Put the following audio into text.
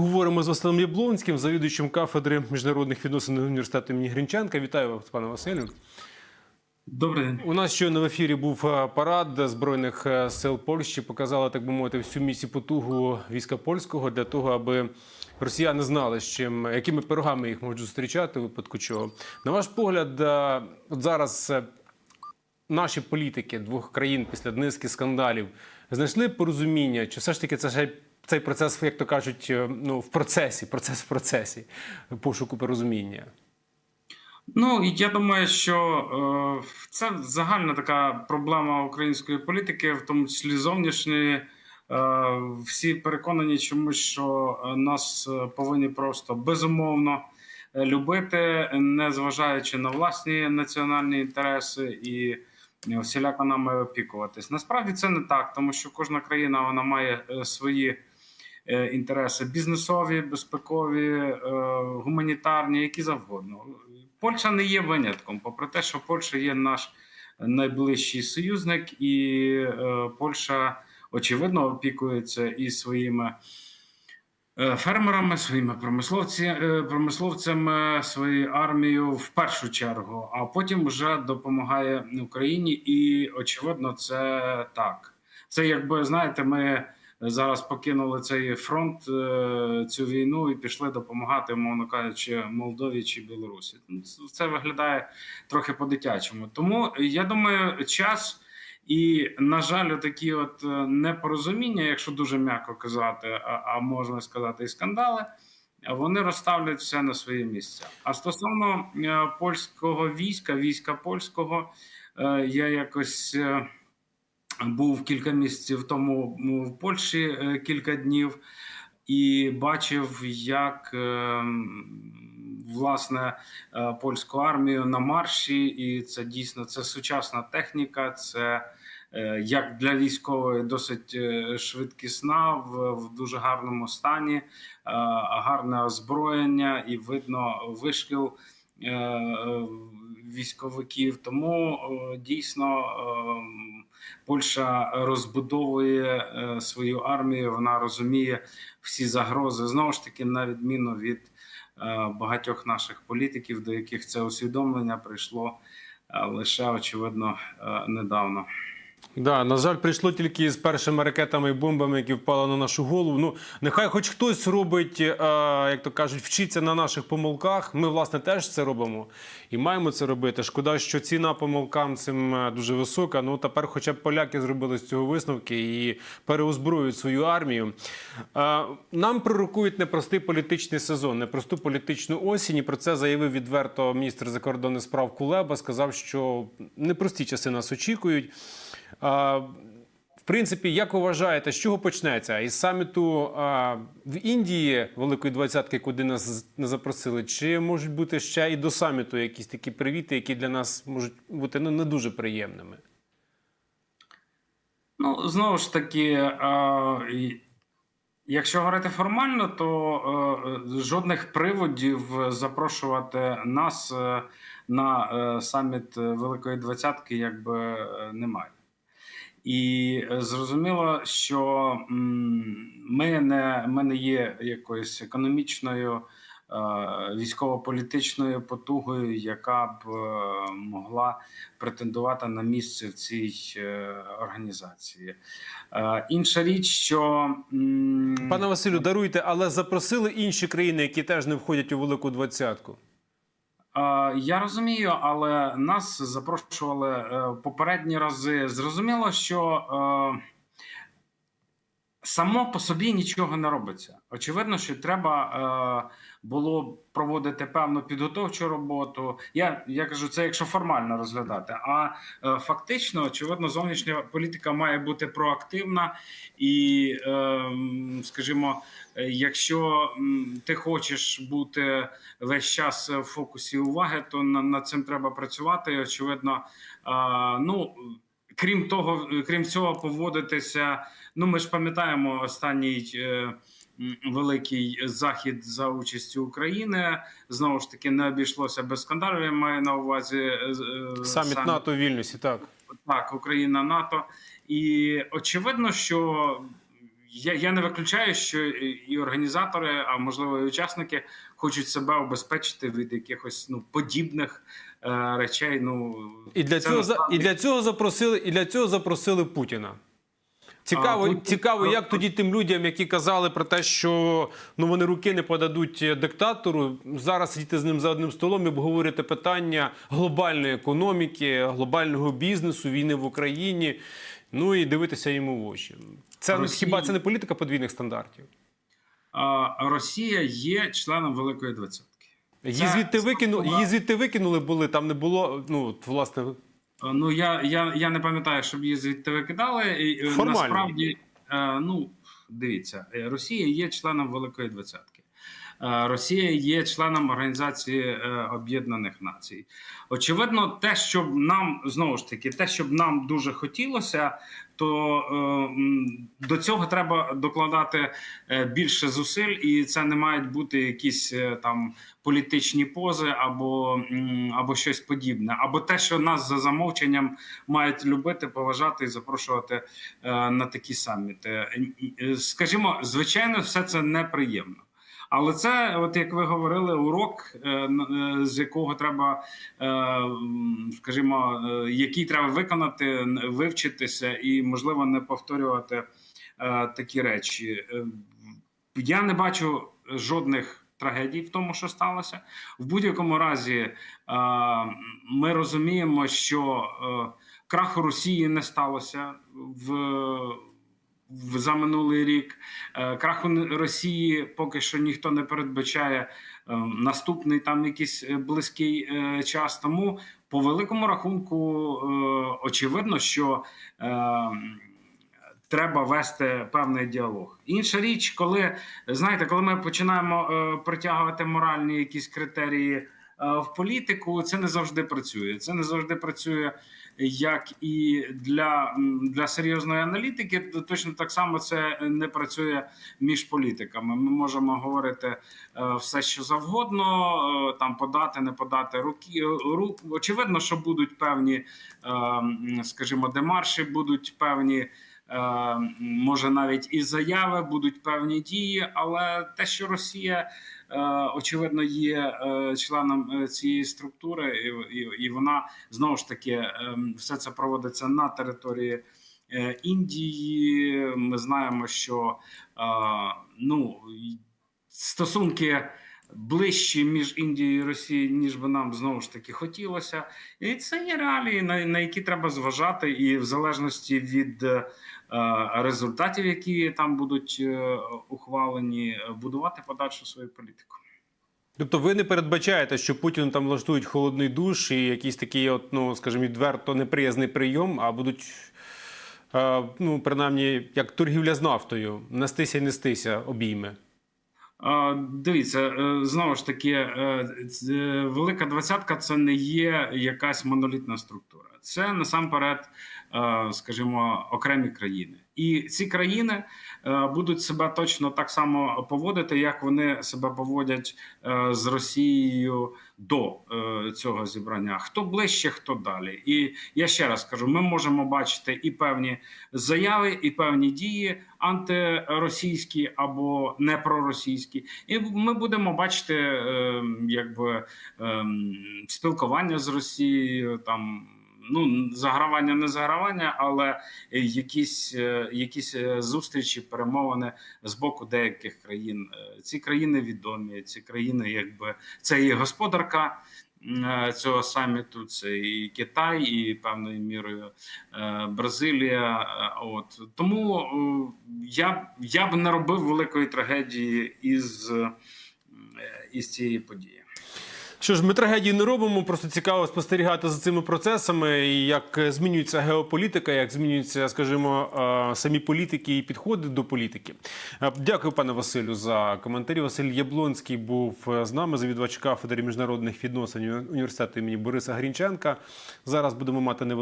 Говоримо з Василем Яблонським, завідуючим кафедри міжнародних відносин університету імені Гринченка. Вітаю вас, пане Василю. Добрий день. У нас щойно в ефірі був е, парад збройних е, сил Польщі. Показали, так би мовити, всю місію потугу війська польського для того, аби росіяни знали, з чим якими пирогами їх можуть зустрічати у випадку чого. На ваш погляд, е, от зараз наші політики двох країн після низки скандалів знайшли порозуміння, чи все ж таки це ще цей процес, як то кажуть, е, ну в процесі, процес в процесі пошуку порозуміння. Ну я думаю, що е, це загальна така проблема української політики, в тому числі зовнішньої. Е, всі переконані чомусь, що е, нас е, повинні просто безумовно любити, не зважаючи на власні національні інтереси і всіляко нами опікуватись. Насправді це не так, тому що кожна країна вона має свої інтереси бізнесові, безпекові, е, гуманітарні, які завгодно. Польща не є винятком, попри те, що Польща є наш найближчий союзник, і е, Польща очевидно опікується і своїми е, фермерами, своїми е, промисловцями, своєю армією в першу чергу, а потім вже допомагає Україні, і очевидно, це так. Це якби знаєте, ми зараз покинули цей фронт, е, цю війну і пішли допомагати, мовно кажучи, Молдові чи Білорусі. Це виглядає трохи по-дитячому. Тому я думаю, час. І, на жаль, такі от е, непорозуміння, якщо дуже м'яко казати, а, можна сказати, і скандали, вони розставлять все на свої місця. А стосовно е, польського війська, війська польського, я якось був кілька місяців тому в Польщі е, кілька днів і бачив, як е, власне е, польську армію на марші, і це дійсно це сучасна техніка. Це е, як для військової досить швидкісна, в, в дуже гарному стані, гарне озброєння, і видно вишкіл військовиків. Тому дійсно е, Польща розбудовує е, свою армію. Вона розуміє всі загрози. Знову ж таки, на відміну від е, багатьох наших політиків, до яких це усвідомлення прийшло е, лише очевидно е, недавно. Да, на жаль, прийшло тільки з першими ракетами і бомбами, які впали на нашу голову. Ну нехай хоч хтось робить, е, як то кажуть, вчиться на наших помилках. Ми, власне, теж це робимо і маємо це робити. Шкода, що ціна помилкам цим е, дуже висока. Ну тепер, хоча б поляки зробили з цього висновки і переозброюють свою армію. Е, нам пророкують непростий політичний сезон, непросту політичну осінь. І про це заявив відверто міністр закордонних справ Кулеба. Сказав, що непрості часи нас очікують. А, В принципі, як ви вважаєте, з чого почнеться? Із саміту а, в Індії Великої двадцятки, куди нас не запросили, чи можуть бути ще і до саміту якісь такі привіти, які для нас можуть бути ну, не дуже приємними? Ну, знову ж таки, е, і- якщо говорити формально, то е, жодних приводів запрошувати нас е, на е, саміт Великої Двадцятки якби е, немає. І е, зрозуміло, що ми не, ми не є якоюсь економічною, е, військово-політичною потугою, яка б е, могла претендувати на місце в цій організації. Інша річ, що Пане Василю, даруйте, але запросили інші країни, які теж не входять у Велику двадцятку. Я розумію, але нас запрошували е, попередні рази. Зрозуміло, що е, само по собі нічого не робиться. Очевидно, що треба е, було проводити певну підготовчу роботу. Я, я кажу, це якщо формально розглядати. А е, фактично, очевидно, зовнішня політика має бути проактивна і, е, скажімо, е, якщо ти хочеш бути весь час в фокусі уваги, то над цим треба працювати. Очевидно, а, ну крім того, крім цього, поводитися. Ну, ми ж пам'ятаємо останній. е, Великий захід за участю України знову ж таки не обійшлося без скандалів. Я маю на увазі е, е, Саміт НАТО у Вільнюсі, так. так, Україна НАТО. І очевидно, що я, я не виключаю, що і організатори, а можливо, і учасники хочуть себе обезпечити від якихось ну подібних е, речей. Ну І для цього за- насправді- і для цього запросили, і для цього запросили Путіна. Цікаво, А, цікаво, як тоді тим людям, які казали про те, що ну вони руки не подадуть диктатору, зараз сидіти з ним за одним столом і обговорювати питання глобальної економіки, глобального бізнесу, війни в Україні. Ну і дивитися йому в очі. Це Росії- хіба це не політика подвійних стандартів? А, Росія є членом Великої Двадцятки. Її звідти викинули, її звідти викинули були. Там не було. Ну власне, Е, Ну я, я, я не пам'ятаю, щоб її звідти викидали. Е, Формально. Насправді, е, ну дивіться, Росія є членом Великої Двадцятки. Е, Росія є членом Організації е, Об'єднаних Націй. Очевидно, те, що нам знову ж таки, те, що нам дуже хотілося, то е, до цього треба докладати більше зусиль, і це не мають бути якісь там політичні пози або, або щось подібне, або те, що нас за замовченням мають любити, поважати і запрошувати на такі саміти. Скажімо, звичайно, все це неприємно. Але це, от як ви говорили, урок, е, е, з якого треба, е, скажімо, який треба виконати, вивчитися і, можливо, не повторювати такі речі. Я не бачу жодних трагедій в тому, що сталося. В будь-якому разі, ми розуміємо, що краху Росії не сталося в- за минулий рік. Е, Краху Росії поки що ніхто не передбачає е, наступний там якийсь е, близький час. Тому по великому рахунку очевидно, що треба вести певний діалог. Інша річ, коли знаєте, коли ми починаємо притягувати моральні якісь критерії в політику, це не завжди працює. Це не завжди працює як і для, для серйозної аналітики, то точно так само це не працює між політиками. Ми можемо говорити е, все, що завгодно, е, там подати, не подати руки. рук. Очевидно, що будуть певні, е, скажімо, демарші, будуть певні. е, Може, навіть і заяви будуть певні дії, але те, що Росія е, очевидно є е, членом е, цієї структури, і, і, і вона знову ж таки е, все це проводиться на території е, Індії. Ми знаємо, що е, ну стосунки. Ближчі між Індією і Росією, ніж би нам знову ж таки хотілося, і це є реалії, на, на які треба зважати, і в залежності від е, результатів, які там будуть е, ухвалені, е, будувати подальшу свою політику. Тобто ви не передбачаєте, що Путін там влаштують холодний душ і якийсь такий, от, ну, скажімо, відверто неприязний прийом, а будуть, е, ну, принаймні, як торгівля з нафтою, нестися і нестися обійми. Дивіться, е, знову ж таки, е, е, велика двадцятка це не є якась монолітна структура. Це насамперед, е, скажімо, окремі країни. І ці країни е, будуть себе точно так само поводити, як вони себе поводять е, з Росією до цього зібрання. Хто ближче, хто далі. І я ще раз кажу: ми можемо бачити і певні заяви, і певні дії антиросійські або непроросійські. І ми будемо бачити, якби е, спілкування з Росією там. Ну, загравання, не загравання, але якісь, е, якісь е, зустрічі, перемовини з боку деяких країн. Е, Ці країни відомі. Ці країни, якби це і господарка цього саміту, це і Китай, і певною мірою Бразилія. От тому я, я б не робив великої трагедії із, із цієї події. Що ж, ми трагедії не робимо, просто цікаво спостерігати за цими процесами, як змінюється геополітика, як змінюються, скажімо, е, самі політики і підходи до політики. Е, Дякую, пане Василю, за коментарі. Василь Яблонський був е, з нами, завідувач кафедри міжнародних відносин університету імені Бориса Грінченка. Зараз будемо мати невеличку